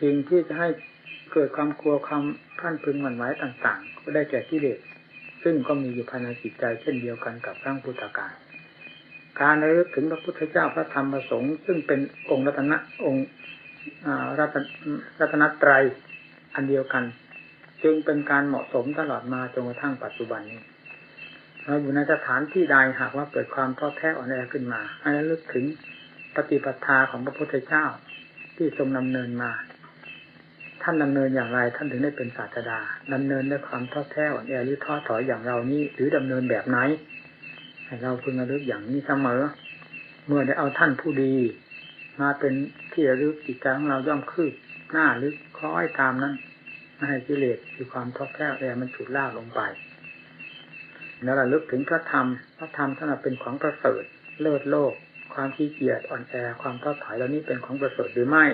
สิ่งที่จะให้เกิดความกลัวความพันพึงหวั่นไหวต่างๆ ก็ได้แก่กิเลสซึ่งก็มีอยู่ภายในจิตใจเช่นเดียวกันกับรั้งพุทธกาลการระลึกถึงพระพุทธเจ้าพระธรรมพระสงฆ์ซึ่งเป็นองค์รัตนะองค์รัตรัตนตรัยอันเดียวกัน จึงเป็นการเหมาะสมตลอดมาจนกระทั่งปัจจุบันนี้เราอยู่ในสถานที่ใดหากว่าเกิดความท้อแท้อ่อนแอขึ้นมาให้ระลึกถึงปฏิปทาของพระพุทธเจ้าที่ทรงดำเนินมา ท่านดำเนินอย่างไรท่านถึงได้เป็นศาสดาดำเนินด้วยความท้อแท้อ่อนแอหรือท้อถอยอย่างเรานี้ หรือดำเนินแบบไหนให้เราพึงระลึกอย่างนี้เสมอ เมื่อได้เอาท่านผู้ดี มาเป็นที่ระลึกจิตใจของเราย่อมคืบหน้าหรือคล้อยตามนั้นไม่ให้กิเลสคือความท้อแท้แอมันฉุดล่าลงไป แล้วระลึกถึงพระธรรม พระธรรมท่านเป็นของประเสริฐเลิศโลก ความขี้เกียจอ่อนแอความท้อถอยเหล่านี้เป็นของประเสริฐหรือไม่